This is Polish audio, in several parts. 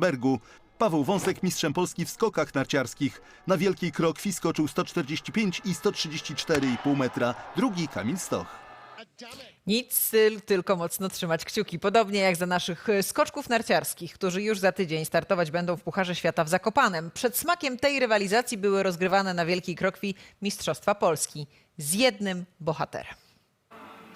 Bergu. Paweł Wąsek mistrzem Polski w skokach narciarskich. Na wielkiej krokwi skoczył 145 i 134,5 metra. Drugi Kamil Stoch. Nic, tylko mocno trzymać kciuki. Podobnie jak za naszych y, skoczków narciarskich, którzy już za tydzień startować będą w Pucharze Świata w Zakopanem. Przed smakiem tej rywalizacji były rozgrywane na Wielkiej Krokwi Mistrzostwa Polski z jednym bohaterem.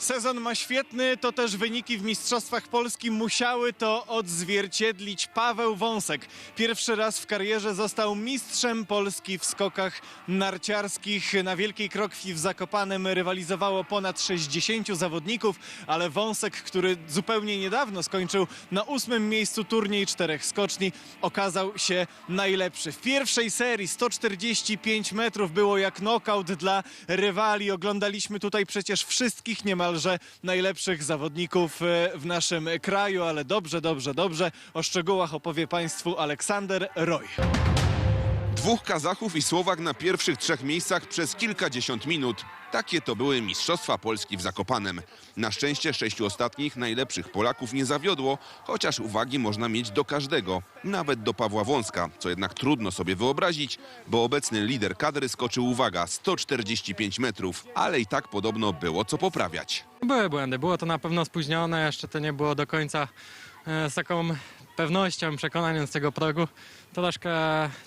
Sezon ma świetny, to też wyniki w Mistrzostwach Polski musiały to odzwierciedlić. Paweł Wąsek pierwszy raz w karierze został mistrzem Polski w skokach narciarskich. Na Wielkiej Krokwi w Zakopanem rywalizowało ponad 60 zawodników, ale Wąsek, który zupełnie niedawno skończył na ósmym miejscu turniej czterech skoczni, okazał się najlepszy. W pierwszej serii 145 metrów było jak knockout dla rywali. Oglądaliśmy tutaj przecież wszystkich niemalże najlepszych zawodników e, w naszym kraju, ale dobrze, dobrze, dobrze. O szczegółach opowie Państwu Aleksander Roy. Dwóch Kazachów i Słowak na pierwszych trzech miejscach przez kilkadziesiąt minut. Takie to były Mistrzostwa Polski w Zakopanem. Na szczęście sześciu ostatnich najlepszych Polaków nie zawiodło, chociaż uwagi można mieć do każdego, nawet do Pawła Wąska, co jednak trudno sobie wyobrazić, bo obecny lider kadry skoczył, uwaga, 145 metrów, ale i tak podobno było co poprawiać. Były błędy, było to na pewno spóźnione, jeszcze to nie było do końca e, z taką pewnością, przekonaniem z tego progu. Troszkę,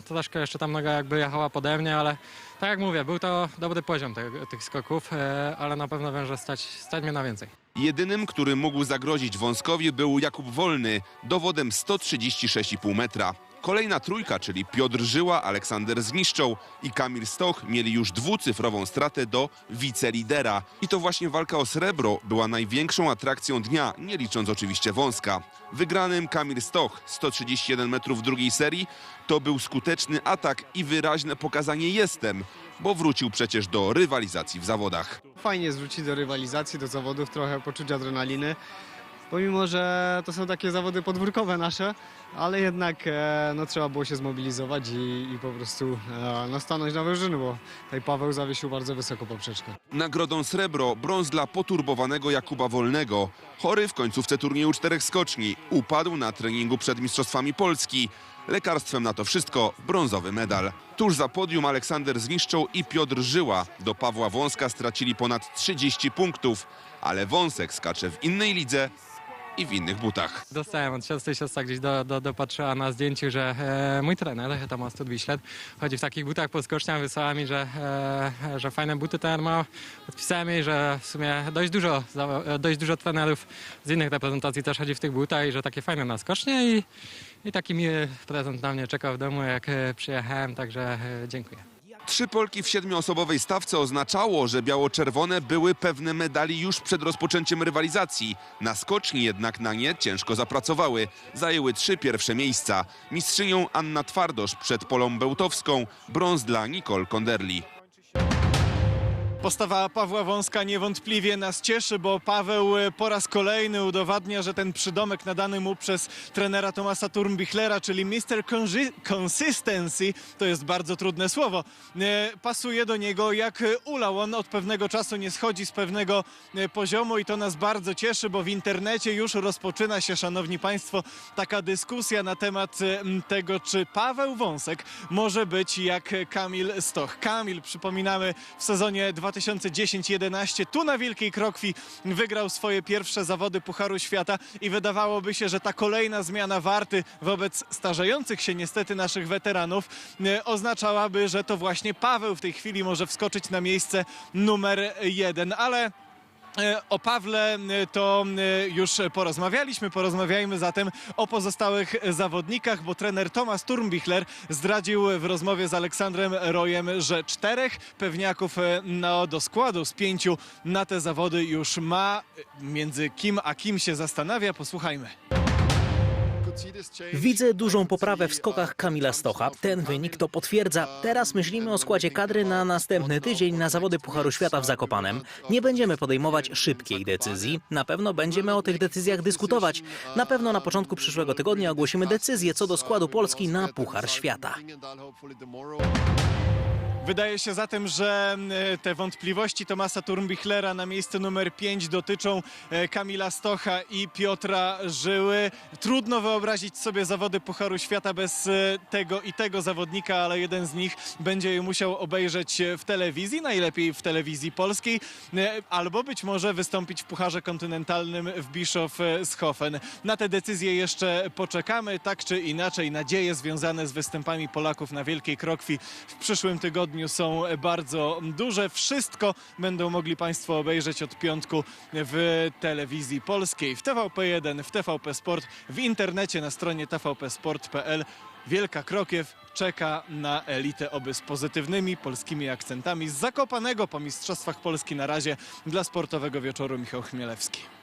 troszkę jeszcze tam noga jakby jechała pode mnie, ale tak jak mówię, był to dobry poziom tego, tych skoków, e, ale na pewno wiem, że stać, stać mnie na więcej. Jedynym, który mógł zagrozić Wąskowi był Jakub Wolny, dowodem 136,5 metra. Kolejna trójka, czyli Piotr Żyła, Aleksander Zniszczą i Kamil Stoch mieli już dwucyfrową stratę do wicelidera. I to właśnie walka o srebro była największą atrakcją dnia, nie licząc oczywiście Wąska. Wygranym Kamil Stoch, 131 metrów drugiej serii, to był skuteczny atak i wyraźne pokazanie jestem, bo wrócił przecież do rywalizacji w zawodach. Fajnie jest wrócić do rywalizacji, do zawodów, trochę poczuć adrenaliny. Pomimo, że to są takie zawody podwórkowe nasze, ale jednak e, no, trzeba było się zmobilizować i, i po prostu e, no, stanąć na wyżyny, bo tutaj Paweł zawiesił bardzo wysoko poprzeczkę. Nagrodą srebro brąz dla poturbowanego Jakuba Wolnego. Chory w końcówce turnieju czterech skoczni. Upadł na treningu przed Mistrzostwami Polski. Lekarstwem na to wszystko brązowy medal. Tuż za podium Aleksander Zniszczą i Piotr Żyła. Do Pawła Wąska stracili ponad 30 punktów. Ale Wąsek skacze w innej lidze i w innych butach. Dostałem od siostry, siostra gdzieś do, do, dopatrzyła na zdjęciu, że e, mój trener, Tomasz Studwiślet, chodzi w takich butach po skoczniach, wysłała mi, że, e, że fajne buty trener ma. Odpisałem jej, że w sumie dość dużo, za- dość dużo trenerów z innych reprezentacji też chodzi w tych butach i że takie fajne na skocznie i, i taki miły prezent na mnie czekał w domu, jak e, przyjechałem, także e, dziękuję. Trzy Polki w siedmioosobowej stawce oznaczało, że biało-czerwone były pewne medali już przed rozpoczęciem rywalizacji. Na skoczni jednak na nie ciężko zapracowały. Zajęły trzy pierwsze miejsca. Mistrzynią Anna Twardosz przed Polą Bełtowską, brąz dla Nicole Konderli. Postawa Pawła Wąska niewątpliwie nas cieszy, bo Paweł e, po raz kolejny udowadnia, że ten przydomek nadany mu przez trenera Tomasa Turmbichlera, czyli Mr. Consi- Consistency, to jest bardzo trudne słowo, e, pasuje do niego jak ulał. On od pewnego czasu nie schodzi z pewnego e, poziomu i to nas bardzo cieszy, bo w internecie już rozpoczyna się, szanowni państwo, taka dyskusja na temat tego, czy Paweł Wąsek może być jak Kamil Stoch. Kamil, przypominamy, w sezonie 2010-11 tu na Wielkiej Krokwi wygrał swoje pierwsze zawody Pucharu Świata i wydawałoby się, że ta kolejna zmiana warty wobec starzejących się niestety naszych weteranów e, oznaczałaby, że to właśnie Paweł w tej chwili może wskoczyć na miejsce numer jeden, ale O Pawle e, to e, już porozmawialiśmy, porozmawiajmy zatem o pozostałych zawodnikach, bo trener Tomasz Turmbichler zdradził w rozmowie z Aleksandrem Rojem, że czterech pewniaków e, no, do składu z pięciu na te zawody już ma. Między kim a kim się zastanawia, posłuchajmy. Widzę dużą poprawę w skokach Kamila Stocha. Ten wynik to potwierdza. Teraz myślimy o składzie kadry na następny tydzień na zawody Pucharu Świata w Zakopanem. Nie będziemy podejmować szybkiej decyzji. Na pewno będziemy o tych decyzjach dyskutować. Na pewno na początku przyszłego tygodnia ogłosimy decyzję co do składu Polski na Puchar Świata. Wydaje się zatem, że e, te wątpliwości Tomasa Turmbichlera na miejsce numer 5 dotyczą e, Kamila Stocha i Piotra Żyły. Trudno wyobrazić sobie zawody Pucharu Świata bez e, tego i tego zawodnika, ale jeden z nich będzie je musiał obejrzeć w telewizji, najlepiej w telewizji polskiej, albo być może wystąpić w Pucharze Kontynentalnym w Bischofshofen. Na te decyzje jeszcze poczekamy, tak czy inaczej nadzieje związane z występami Polaków na Wielkiej Krokwi w przyszłym tygodniu są bardzo duże. Wszystko będą mogli Państwo obejrzeć od piątku w telewizji polskiej, w TVP1, w TVP Sport, w internecie na stronie tvpsport.pl. Wielka Krokiew czeka na elitę, oby z pozytywnymi polskimi akcentami. Z Zakopanego po Mistrzostwach Polski na razie dla sportowego wieczoru Michał Chmielewski.